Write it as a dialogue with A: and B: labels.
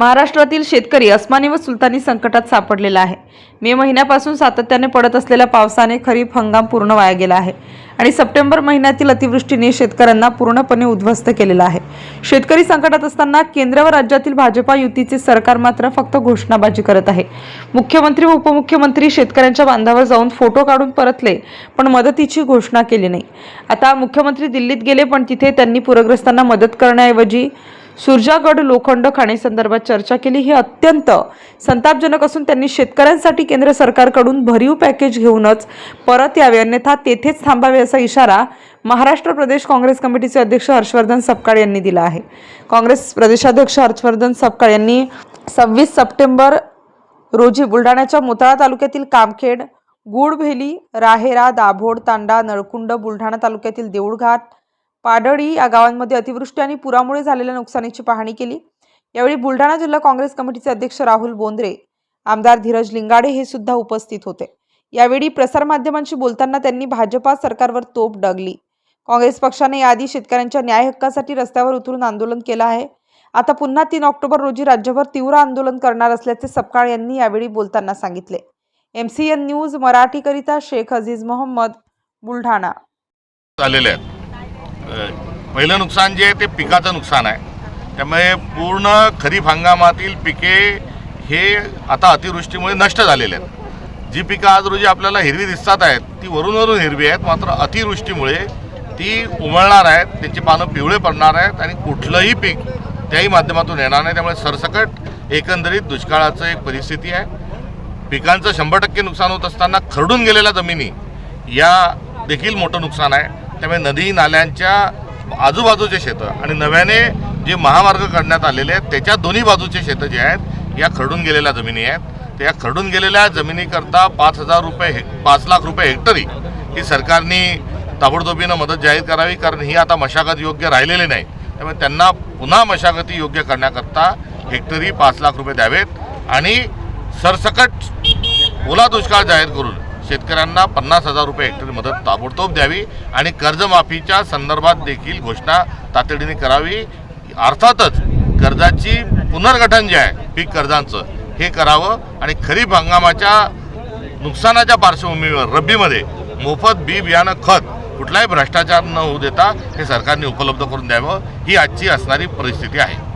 A: महाराष्ट्रातील शेतकरी अस्मानी व सुलतानी संकटात सापडलेला आहे. मे महिन्यापासून सातत्याने पडत असलेल्या पावसाने खरीप हंगाम पूर्ण वाया गेला आहे आणि सप्टेंबर महिन्यातील अतिवृष्टीने शेतकऱ्यांना पूर्णपणे उद्ध्वस्त केलेला आहे. शेतकरी संकटात असताना केंद्र व राज्यातील भाजपा युतीचे सरकार मात्र फक्त घोषणाबाजी करत आहे. मुख्यमंत्री व उपमुख्यमंत्री शेतकऱ्यांच्या बांधावर जाऊन फोटो काढून परतले पण मदतीची घोषणा केली नाही. आता मुख्यमंत्री दिल्लीत गेले पण तिथे त्यांनी पूरग्रस्तांना मदत करण्याऐवजी सुरजागड लोखंड खाणीसंदर्भात चर्चा केली. ही अत्यंत संतापजनक असून त्यांनी शेतकऱ्यांसाठी केंद्र सरकारकडून भरीव पॅकेज घेऊनच परत यावे. अन्यथा तेथेच थांबावे असा इशारा महाराष्ट्र प्रदेश काँग्रेस कमिटीचे अध्यक्ष हर्षवर्धन सपकाळ यांनी दिला आहे. काँग्रेस प्रदेशाध्यक्ष हर्षवर्धन सपकाळ यांनी सव्वीस सप्टेंबर रोजी बुलढाण्याच्या मोताळा तालुक्यातील कामखेड गुडभेली राहेरा दाभोड तांडा नळकुंड बुलढाणा तालुक्यातील देऊळघाट पाडळी या गावांमध्ये अतिवृष्टी आणि पुरामुळे झालेल्या नुकसानीची पाहणी केली. यावेळी बुलढाणा जिल्हा काँग्रेस कमिटीचे अध्यक्ष राहुल बोंद्रे आमदार धीरज लिंगाडे हे सुद्धा उपस्थित होते. यावेळी प्रसारमाध्यमांशी बोलताना त्यांनी भाजपा सरकारवर तोप डागली. काँग्रेस पक्षाने याआधी शेतकऱ्यांच्या न्याय हक्कासाठी रस्त्यावर उतरून आंदोलन केलं आहे. आता पुन्हा तीन ऑक्टोबर रोजी राज्यभर तीव्र आंदोलन करणार असल्याचे सपकाळ यांनी यावेळी बोलताना सांगितले. एम सी एन न्यूज मराठीकरिता शेख अजीज मोहम्मद बुलढाणा.
B: आहेत. पहिलं नुकसान जे आहे ते पिकाचं नुकसान आहे. त्यामुळे पूर्ण खरीप हंगामातील पिके हे आता अतिवृष्टीमुळे नष्ट झालेले आहेत. जी पिकं आज रोजी आपल्याला हिरवी दिसतात आहेत ती वरून वरून हिरवी आहेत मात्र अतिवृष्टीमुळे ती उमळणार आहेत त्यांची पानं पिवळे पडणार आहेत आणि कुठलंही पीक त्याही माध्यमातून येणार नाही. त्यामुळे सरसकट एकंदरीत दुष्काळाचं एक परिस्थिती आहे. पिकांचं शंभर टक्के नुकसान होत असताना खरडून गेलेल्या जमिनी या देखील मोठं नुकसान आहे. त्यामुळे नदी नाल्यांच्या आजूबाजूचे शेतं आणि नव्याने जे महामार्ग काढण्यात आलेले आहेत त्याच्या दोन्ही बाजूचे शेतं जे आहेत या खरडून गेलेल्या जमिनी आहेत. तर या खरडून गेलेल्या जमिनीकरता पाच हजार रुपये हे पाच लाख रुपये हेक्टरी ही सरकारने ताबडतोबीनं मदत जाहीर करावी कारण ही आता मशागत योग्य राहिलेली नाही. त्यामुळे त्यांना पुन्हा मशागती योग्य करण्याकरता हेक्टरी पाच लाख रुपये द्यावेत आणि सरसकट ओला दुष्काळ जाहीर करून शेतकऱ्यांना पन्नास हजार रुपये हेक्टरी मदत ताबडतोब द्यावी आणि कर्जमाफीच्या संदर्भात देखील घोषणा तातडीने करावी. अर्थातच कर्जाची पुनर्गठन जे आहे पीक कर्जांचं हे करावं आणि खरीप हंगामाच्या नुकसानाच्या पार्श्वभूमीवर रब्बीमध्ये मोफत बी बियाणं खत कुठलाही भ्रष्टाचार न होऊ देता हे सरकारने उपलब्ध करून द्यावं. ही आजची असणारी परिस्थिती आहे.